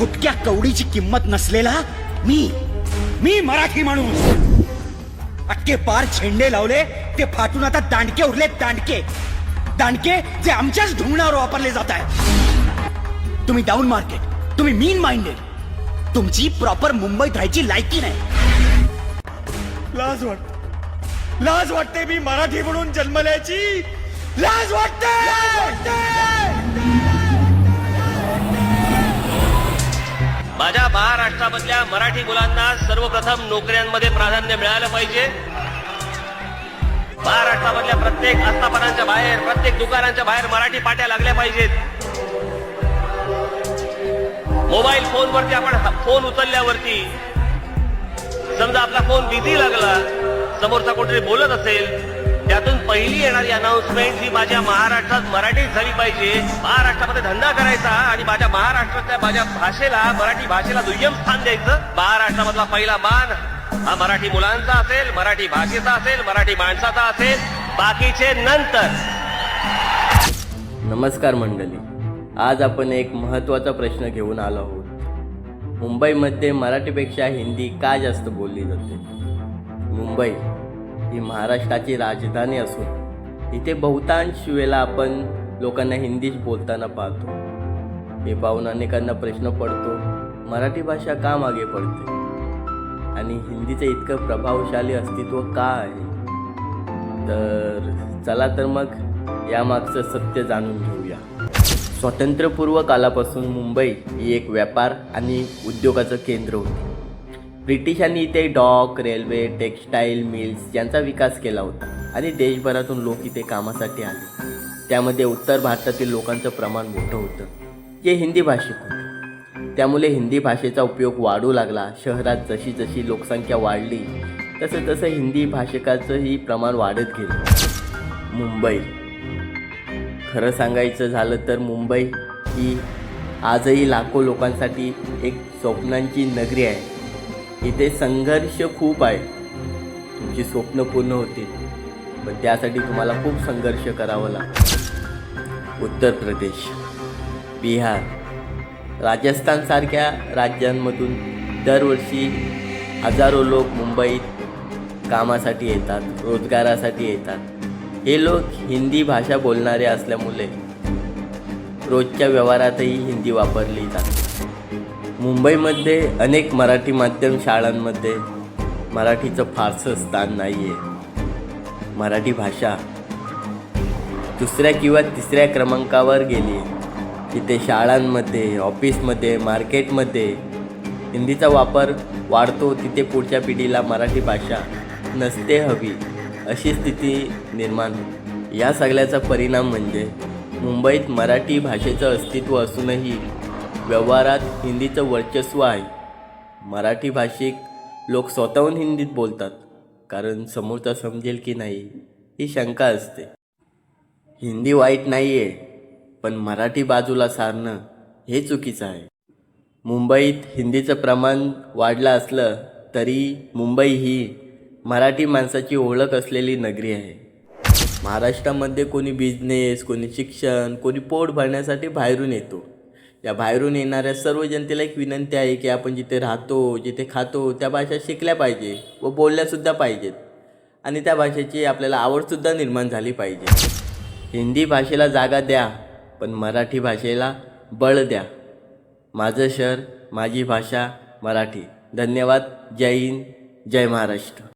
फुटक्या कवडीची किंमत नसलेला मी. मी मराठी माणूस. अटके पार झेंडे लावले ते फाटून आता दांडके उरले दांडके. दांडके जे आमच्याच ढुंगणावर वापरले जात आहे तुम्ही डाऊन मार्केट तुम्ही मीन माइंडेड तुमची प्रॉपर मुंबईत राहायची लायकी नाही. लाज वाट लाज वाटते मी मराठी म्हणून जन्मल्याची. लाज वाटते! माझ्या महाराष्ट्रामधल्या मराठी मुलांना सर्वप्रथम नोकऱ्यांमध्ये प्राधान्य मिळालं पाहिजे. महाराष्ट्रामधल्या प्रत्येक आस्थापनांच्या बाहेर प्रत्येक दुकानांच्या बाहेर मराठी पाट्या लागल्या पाहिजेत. मोबाईल फोनवरती आपण फोन उचलल्यावरती समजा आपला फोन बिझी लागला समोरचा कोणतरी बोलत असेल त्यातून पहिली येणारी अनाउन्समेंट ही माझ्या महाराष्ट्रात मराठीत झाली पाहिजे. महाराष्ट्रामध्ये धंदा करायचा आणि माझ्या महाराष्ट्रातल्या माझ्या भाषेला मराठी भाषेला दुय्यम स्थान द्यायचं. महाराष्ट्रामधला पहिला मान हा मराठी मुलांचा असेल मराठी भाषेचा असेल मराठी माणसाचा असेल. बाकीचे नंतर. नमस्कार मंडळी. आज आपण एक महत्त्वाचा प्रश्न घेऊन आलो आहोत. मुंबईमध्ये मराठीपेक्षा हिंदी का जास्त बोलली जाते? मुंबई. ही महाराष्ट्राची राजधानी असून इथे बहुतांश वेळेला आपण लोकांना हिंदीच बोलताना पाहतो. हे पाहून अनेकांना प्रश्न पडतो मराठी भाषा का मागे पडते? आणि हिंदीचं इतकं प्रभावशाली अस्तित्व का आहे? तर चला तर मग यामागचं सत्य जाणून घेऊया. स्वातंत्र्यपूर्व कालापासून मुंबई ही एक व्यापार आणि उद्योगाचं केंद्र होते. ब्रिटिशांनी इथे डॉक रेल्वे टेक्स्टाईल मिल्स यांचा विकास केला होता आणि देशभरातून लोक इथे कामासाठी आले. त्यामध्ये उत्तर भारतातील लोकांचं प्रमाण मोठं होतं. जे हिंदी भाषिक होते. त्यामुळे हिंदी भाषेचा उपयोग वाढू लागला शहरात जशी जशी लोकसंख्या वाढली तसं तसं हिंदी भाषिकाचंही प्रमाण वाढत गेलं. मुंबई. खरं सांगायचं झालं तर मुंबई ही आजही लाखो लोकांसाठी एक स्वप्नांची नगरी आहे. इथे संघर्ष खूप आहे. तुमची स्वप्न पूर्ण होतील. पण त्यासाठी तुम्हाला खूप संघर्ष करावा लागतो. उत्तर प्रदेश बिहार राजस्थानसारख्या राज्यांमधून दरवर्षी हजारो लोक मुंबईत कामासाठी येतात रोजगारासाठी येतात. हे लोक हिंदी भाषा बोलणारे असल्यामुळे रोजच्या व्यवहारातही हिंदी वापरली जाते. मुंबईमध्ये अनेक मराठी माध्यम शाळांमध्ये मराठीचं फारसं स्थान नाही आहे मराठी भाषा दुसऱ्या किंवा तिसऱ्या क्रमांकावर गेली. तिथे शाळांमध्ये ऑफिसमध्ये मार्केटमध्ये हिंदीचा वापर वाढतो. तिथे पुढच्या पिढीला मराठी भाषा नसते हवी अशी स्थिती निर्माण या सगळ्याचा परिणाम म्हणजे मुंबईत मराठी भाषेचं अस्तित्व असूनही व्यवहारात हिंदीचं वर्चस्व आहे. मराठी भाषिक लोक स्वतःहून हिंदीत बोलतात कारण समोरचा समजेल की नाही ही शंका असते. हिंदी वाईट नाही आहे पण मराठी बाजूला सारणं हे चुकीचं आहे. मुंबईत हिंदीचं प्रमाण वाढलं असलं तरी मुंबई ही मराठी माणसाची ओळख असलेली नगरी आहे. महाराष्ट्रामध्ये कोणी बिझनेस कोणी शिक्षण कोणी पोट भरण्यासाठी बाहेरून येतो. या बाहेरून येणाऱ्या सर्व जनतेला एक विनंती आहे की आपण जिथे राहतो जिथे खातो त्या भाषा शिकल्या पाहिजे व बोलल्यासुद्धा पाहिजेत. आणि त्या भाषेची आपल्याला आवडसुद्धा निर्माण झाली पाहिजे. हिंदी भाषेला जागा द्या पण मराठी भाषेला बळ द्या. माझं शहर माझी भाषा मराठी. धन्यवाद. जय हिंद. जय महाराष्ट्र.